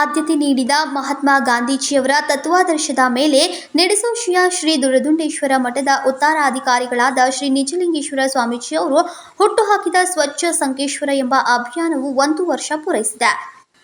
ಆದ್ಯತೆ ನೀಡಿದ ಮಹಾತ್ಮ ಗಾಂಧೀಜಿಯವರ ತತ್ವಾದರ್ಶದ ಮೇಲೆ ನೆಡಸೋಶಿಯ ಶ್ರೀ ದುರದುಂಡೇಶ್ವರ ಮಠದ ಉತ್ತರಾಧಿಕಾರಿಗಳಾದ ಶ್ರೀ ನಿಜಲಿಂಗೇಶ್ವರ ಸ್ವಾಮೀಜಿಯವರು ಹುಟ್ಟುಹಾಕಿದ ಸ್ವಚ್ಛ ಸಂಕೇಶ್ವರ ಎಂಬ ಅಭಿಯಾನವು ಒಂದು ವರ್ಷ ಪೂರೈಸಿದೆ.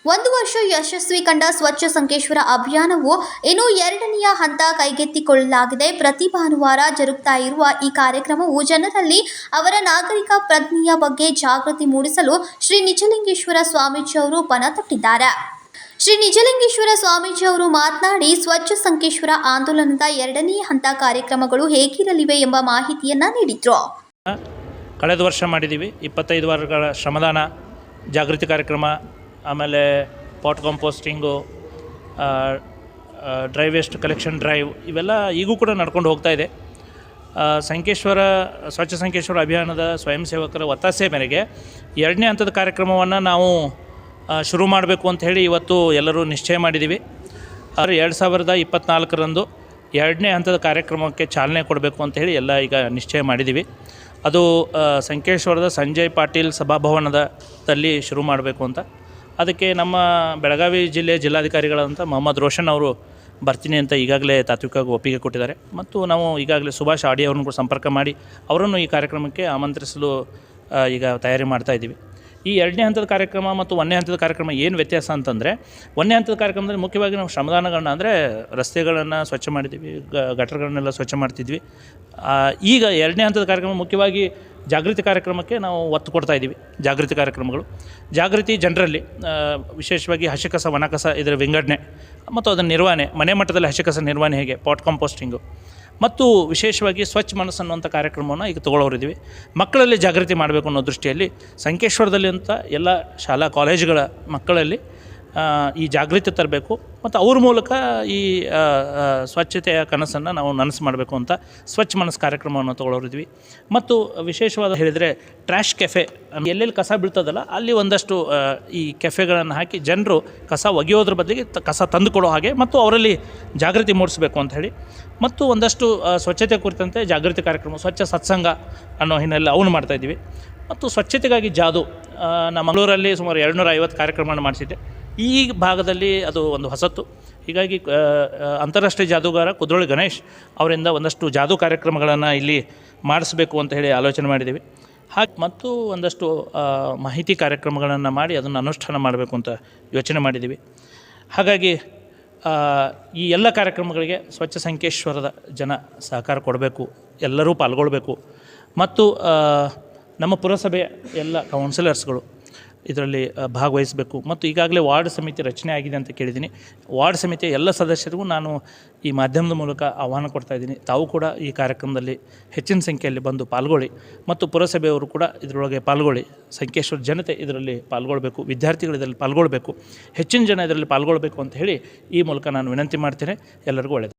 ಒಂದು ವರ್ಷ ಯಶಸ್ವಿ ಕಂಡ ಸ್ವಚ್ಛ ಸಂಕೇಶ್ವರ ಅಭಿಯಾನವು ಇನ್ನು ಎರಡನೆಯ ಹಂತ ಕೈಗೆತ್ತಿಕೊಳ್ಳಲಾಗಿದೆ ಪ್ರತಿ ಭಾನುವಾರ ಜರುಗ್ತಾ ಇರುವ ಈ ಕಾರ್ಯಕ್ರಮವು ಜನರಲ್ಲಿ ಅವರ ನಾಗರಿಕ ಪ್ರಜ್ಞೆಯ ಬಗ್ಗೆ ಜಾಗೃತಿ ಮೂಡಿಸಲು ಶ್ರೀ ನಿಜಲಿಂಗೇಶ್ವರ ಸ್ವಾಮೀಜಿ ಅವರು ಪಣ ತೊಟ್ಟಿದ್ದಾರೆ. ಶ್ರೀ ನಿಜಲಿಂಗೇಶ್ವರ ಸ್ವಾಮೀಜಿ ಅವರು ಮಾತನಾಡಿ, ಸ್ವಚ್ಛ ಸಂಕೇಶ್ವರ ಆಂದೋಲನದ ಎರಡನೇ ಹಂತ ಕಾರ್ಯಕ್ರಮಗಳು ಹೇಗಿರಲಿವೆ ಎಂಬ ಮಾಹಿತಿಯನ್ನ ನೀಡಿದ್ರು. ಕಳೆದ ವರ್ಷ ಮಾಡಿದ್ದೀವಿ ಇಪ್ಪತ್ತೈದು ವಾರಗಳ ಶ್ರಮದಾನ, ಜಾಗೃತಿ ಕಾರ್ಯಕ್ರಮ, ಆಮೇಲೆ pot composting dry waste collection drive ಇವೆಲ್ಲ ಈಗೂ ಕೂಡ ನಡ್ಕೊಂಡು ಹೋಗ್ತಾ ಇದೆ. ಸಂಕೇಶ್ವರ, ಸ್ವಚ್ಛ ಸಂಕೇಶ್ವರ ಅಭಿಯಾನದ ಸ್ವಯಂ ಸೇವಕರ ಒತ್ತಾಸೆ ಮೇರೆಗೆ ಎರಡನೇ ಹಂತದ ಕಾರ್ಯಕ್ರಮವನ್ನು ನಾವು ಶುರು ಮಾಡಬೇಕು ಅಂತ ಹೇಳಿ ಇವತ್ತು ಎಲ್ಲರೂ ನಿಶ್ಚಯ ಮಾಡಿದ್ದೀವಿ. ಆದರೆ ಎರಡು ಸಾವಿರದ ಇಪ್ಪತ್ತ್ನಾಲ್ಕರಂದು ಎರಡನೇ ಹಂತದ ಕಾರ್ಯಕ್ರಮಕ್ಕೆ ಚಾಲನೆ ಕೊಡಬೇಕು ಅಂತ ಹೇಳಿ ಎಲ್ಲ ಈಗ ನಿಶ್ಚಯ ಮಾಡಿದ್ದೀವಿ. ಅದು ಸಂಕೇಶ್ವರದ ಸಂಜಯ್ ಪಾಟೀಲ್ ಸಭಾಭವನದಲ್ಲಿ ಶುರು ಮಾಡಬೇಕು ಅಂತ. ಅದಕ್ಕೆ ನಮ್ಮ ಬೆಳಗಾವಿ ಜಿಲ್ಲೆ ಜಿಲ್ಲಾಧಿಕಾರಿಗಳಂತ ಮೊಹಮ್ಮದ್ ರೋಷನ್ ಅವರು ಬರ್ತೀನಿ ಅಂತ ಈಗಾಗಲೇ ತಾತ್ವಿಕವಾಗಿ ಒಪ್ಪಿಗೆ ಕೊಟ್ಟಿದ್ದಾರೆ. ಮತ್ತು ನಾವು ಈಗಾಗಲೇ ಸುಭಾಷ್ ಆಡಿ ಅವ್ರನ್ನ ಕೂಡ ಸಂಪರ್ಕ ಮಾಡಿ ಅವರನ್ನು ಈ ಕಾರ್ಯಕ್ರಮಕ್ಕೆ ಆಮಂತ್ರಿಸಲು ಈಗ ತಯಾರಿ ಮಾಡ್ತಾ ಇದ್ದೀವಿ. ಈ ಎರಡನೇ ಹಂತದ ಕಾರ್ಯಕ್ರಮ ಮತ್ತು ಒಂದನೇ ಹಂತದ ಕಾರ್ಯಕ್ರಮ ಏನು ವ್ಯತ್ಯಾಸ ಅಂತಂದರೆ, ಒಂದನೇ ಹಂತದ ಕಾರ್ಯಕ್ರಮದಲ್ಲಿ ಮುಖ್ಯವಾಗಿ ನಾವು ಶ್ರಮದಾನಗಳನ್ನ ಅಂದರೆ ರಸ್ತೆಗಳನ್ನು ಸ್ವಚ್ಛ ಮಾಡಿದ್ವಿ ಗಟರ್ಗಳನ್ನೆಲ್ಲ ಸ್ವಚ್ಛ ಮಾಡ್ತಿದ್ವಿ. ಈಗ ಎರಡನೇ ಹಂತದ ಕಾರ್ಯಕ್ರಮ ಮುಖ್ಯವಾಗಿ ಜಾಗೃತಿ ಕಾರ್ಯಕ್ರಮಕ್ಕೆ ನಾವು ಒತ್ತು ಕೊಡ್ತಾ ಇದ್ದೀವಿ ಜಾಗೃತಿ ಕಾರ್ಯಕ್ರಮಗಳು. ಜಾಗೃತಿ ಜನರಲ್ಲಿ ವಿಶೇಷವಾಗಿ ಹಸಿಕಸ, ವನಕಸ, ಇದರ ವಿಂಗಡಣೆ, ಮತ್ತು ಅದರ ನಿರ್ವಹಣೆ, ಮನೆ ಮಟ್ಟದಲ್ಲಿ ಹಸಿಕಸ ನಿರ್ವಹಣೆ ಹೇಗೆ ಪಾಟ್ ಕಾಂಪೋಸ್ಟಿಂಗು ಮತ್ತು ವಿಶೇಷವಾಗಿ ಸ್ವಚ್ಛ ಮನಸ್ಸು ಅನ್ನುವಂಥ ಕಾರ್ಯಕ್ರಮವನ್ನು ಈಗ ತೊಗೊಳೋರಿದ್ದೀವಿ ಮಕ್ಕಳಲ್ಲಿ ಜಾಗೃತಿ ಮಾಡಬೇಕು ಅನ್ನೋ ದೃಷ್ಟಿಯಲ್ಲಿ ಸಂಕೇಶ್ವರದಲ್ಲಿ ಅಂತ ಎಲ್ಲ ಶಾಲಾ, ಕಾಲೇಜುಗಳ ಮಕ್ಕಳಲ್ಲಿ ಈ ಜಾಗೃತಿ ತರಬೇಕು ಮತ್ತು ಅವ್ರ ಮೂಲಕ ಈ ಸ್ವಚ್ಛತೆಯ ಕನಸನ್ನು ನಾವು ನನಸು ಮಾಡಬೇಕು ಅಂತ ಸ್ವಚ್ಛ ಮನಸ್ಸು ಕಾರ್ಯಕ್ರಮವನ್ನು ತೊಗೊಳೋರಿದ್ವಿ ಮತ್ತು ವಿಶೇಷವಾದ ಹೇಳಿದರೆ ಟ್ರ್ಯಾಶ್ ಕೆಫೆ ಎಲ್ಲೆಲ್ಲಿ ಕಸ ಬೀಳ್ತದಲ್ಲ, ಅಲ್ಲಿ ಒಂದಷ್ಟು ಈ ಕೆಫೆಗಳನ್ನು ಹಾಕಿ ಜನರು ಕಸ ಒಗೆಯೋದ್ರ ಬದಲಿಗೆ ಕಸ ತಂದುಕೊಡೋ ಹಾಗೆ ಮತ್ತು ಅವರಲ್ಲಿ ಜಾಗೃತಿ ಮೂಡಿಸಬೇಕು ಅಂತ ಹೇಳಿ. ಮತ್ತು ಒಂದಷ್ಟು ಸ್ವಚ್ಛತೆ ಕುರಿತಂತೆ ಜಾಗೃತಿ ಕಾರ್ಯಕ್ರಮ, ಸ್ವಚ್ಛ ಸತ್ಸಂಗ ಅನ್ನೋ ಹಿನ್ನೆಲೆ ಅವನು ಮಾಡ್ತಾಯಿದ್ದೀವಿ ಮತ್ತು ಸ್ವಚ್ಛತೆಗಾಗಿ ಜಾದು ನಮ್ಮ ಮಂಗಳೂರಲ್ಲಿ ಸುಮಾರು ಎರಡುನೂರ ಐವತ್ತು ಕಾರ್ಯಕ್ರಮವನ್ನು ಮಾಡಿಸಿದ್ದೆ. ಈ ಭಾಗದಲ್ಲಿ ಅದು ಒಂದು ಹೊಸತು ಹೀಗಾಗಿ ಅಂತಾರಾಷ್ಟ್ರೀಯ ಜಾದೂಗಾರ ಕುದ್ರೋಳಿ ಗಣೇಶ್ ಅವರಿಂದ ಒಂದಷ್ಟು ಜಾದೂ ಕಾರ್ಯಕ್ರಮಗಳನ್ನು ಇಲ್ಲಿ ಮಾಡಿಸ್ಬೇಕು ಅಂತ ಹೇಳಿ ಆಲೋಚನೆ ಮಾಡಿದ್ದೀವಿ. ಹಾಗೆ ಮತ್ತು ಒಂದಷ್ಟು ಮಾಹಿತಿ ಕಾರ್ಯಕ್ರಮಗಳನ್ನು ಮಾಡಿ ಅದನ್ನು ಅನುಷ್ಠಾನ ಮಾಡಬೇಕು ಅಂತ ಯೋಚನೆ ಮಾಡಿದ್ದೀವಿ. ಹಾಗಾಗಿ ಈ ಎಲ್ಲ ಕಾರ್ಯಕ್ರಮಗಳಿಗೆ ಸ್ವಚ್ಛ ಸಂಕೇಶ್ವರದ ಜನ ಸಹಕಾರ ಕೊಡಬೇಕು, ಎಲ್ಲರೂ ಪಾಲ್ಗೊಳ್ಬೇಕು. ಮತ್ತು ನಮ್ಮ ಪುರಸಭೆಯ ಎಲ್ಲ ಕೌನ್ಸಿಲರ್ಸ್ಗಳು ಇದರಲ್ಲಿ ಭಾಗವಹಿಸಬೇಕು. ಮತ್ತು ಈಗಾಗಲೇ ವಾರ್ಡ್ ಸಮಿತಿ ರಚನೆ ಆಗಿದೆ ಅಂತ ಕೇಳಿದ್ದೀನಿ. ವಾರ್ಡ್ ಸಮಿತಿಯ ಎಲ್ಲ ಸದಸ್ಯರಿಗೂ ನಾನು ಈ ಮಾಧ್ಯಮದ ಮೂಲಕ ಆಹ್ವಾನ ಕೊಡ್ತಾ ಇದ್ದೀನಿ. ತಾವು ಕೂಡ ಈ ಕಾರ್ಯಕ್ರಮದಲ್ಲಿ ಹೆಚ್ಚಿನ ಸಂಖ್ಯೆಯಲ್ಲಿ ಬಂದು ಪಾಲ್ಗೊಳ್ಳಿ. ಮತ್ತು ಪುರಸಭೆಯವರು ಕೂಡ ಇದರೊಳಗೆ ಪಾಲ್ಗೊಳ್ಳಿ. ಸಂಕೇಶ್ವರ ಜನತೆ ಇದರಲ್ಲಿ ಪಾಲ್ಗೊಳ್ಬೇಕು. ವಿದ್ಯಾರ್ಥಿಗಳು ಇದರಲ್ಲಿ ಪಾಲ್ಗೊಳ್ಬೇಕು. ಹೆಚ್ಚಿನ ಜನ ಇದರಲ್ಲಿ ಪಾಲ್ಗೊಳ್ಬೇಕು ಅಂತ ಹೇಳಿ ಈ ಮೂಲಕ ನಾನು ವಿನಂತಿ ಮಾಡ್ತೇನೆ. ಎಲ್ಲರಿಗೂ ಒಳ್ಳೆಯದು.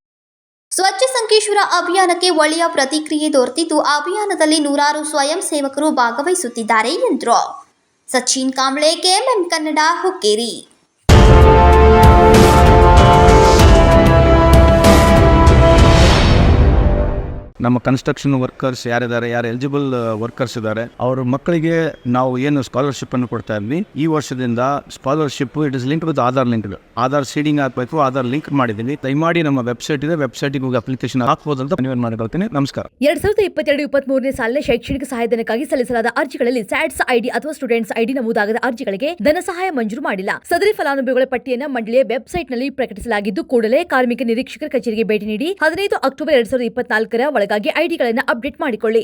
ಸ್ವಚ್ಛ ಸಂಕೇಶ್ವರ ಅಭಿಯಾನಕ್ಕೆ ಒಳ್ಳೆಯ ಪ್ರತಿಕ್ರಿಯೆ ದೊರೆತಿದ್ದು, ಅಭಿಯಾನದಲ್ಲಿ ನೂರಾರು ಸ್ವಯಂ ಸೇವಕರು ಭಾಗವಹಿಸುತ್ತಿದ್ದಾರೆ ಎಂದರು. ಸಚಿನ್ ಕಾಂಬ್ಳೆ ಕೆಎಂಎಂ ಕನ್ನಡ ಹುಕ್ಕೇರಿ ನಮ್ಮ ಕನ್ಸ್ಟ್ರಕ್ಷನ್ ವರ್ಕರ್ಸ್ ಯಾರಿದ್ದಾರೆ, ಯಾರು ಎಲಿಜಿಬಲ್ ವರ್ಕರ್ಸ್ ಇದ್ದಾರೆ, ಅವ್ರ ಮಕ್ಕಳಿಗೆ ನಾವು ಏನು ಸ್ಕಾಲರ್ಶಿಪ್ ಅನ್ನು ಕೊಡ್ತಾ ಇದ್ವಿ. ಈ ವರ್ಷದಿಂದ scholarship it is link with Aadhaar link Aadhaar seeding ಹಾಕಬೇಕು ಆಧಾರ್ ಲಿಂಕ್ ಮಾಡಿದ್ದೀನಿ ದಯಮಾಡಿ ನಮ್ಮ ವೆಬ್ಸೈಟ್ ಇದೆ ವೆಬ್ಸೈಟ್ಗೆ ಹೋಗಿ ಅಪ್ಲಿಕೇಶನ್ ಹಾಕ್ಬೋದು ಅಂತ ಮನವಿ ಮಾಡ್ಕೊಳ್ತೀನಿ. ನಮಸ್ಕಾರ. ಎರಡ್ ಸಾವಿರದ ಇಪ್ಪತ್ತೆರಡು ಇಪ್ಪತ್ಮೂರನೇ ಸಾಲಿನ ಶೈಕ್ಷಣಿಕ ಸಹಾಯಧನಕ್ಕಾಗಿ ಸಲ್ಲಿಸಲಾದ ಅರ್ಜಿಗಳಲ್ಲಿ ಸ್ಯಾಟ್ಸ್ ಐಡಿ ಅಥವಾ ಸ್ಟೂಡೆಂಟ್ಸ್ ಐಡಿ ನಮೂದಾಗದ ಅರ್ಜಿಗಳಿಗೆ ಧನ ಸಹಾಯ ಮಂಜೂರು ಮಾಡಿಲ್ಲ. ಸದರಿ ಫಲಾನುಭವಿಗಳ ಪಟ್ಟಿಯನ್ನು ಮಂಡಳಿಯ ವೆಬ್ಸೈಟ್ನಲ್ಲಿ ಪ್ರಕಟಿಸಲಾಗಿದ್ದು, ಕೂಡಲೇ ಕಾರ್ಮಿಕ ನಿರೀಕ್ಷಕರ ಕಚೇರಿಗೆ ಭೇಟಿ ನೀಡಿ ಹದಿನೈದು ಅಕ್ಟೋಬರ್ ಎರಡ್ ಸಾವಿರದ ಇಪ್ಪತ್ನಾಲ್ಕರ ಒಳಗಾಗಿ ಐಡಿಗಳನ್ನು ಅಪ್ಡೇಟ್ ಮಾಡಿಕೊಳ್ಳಿ.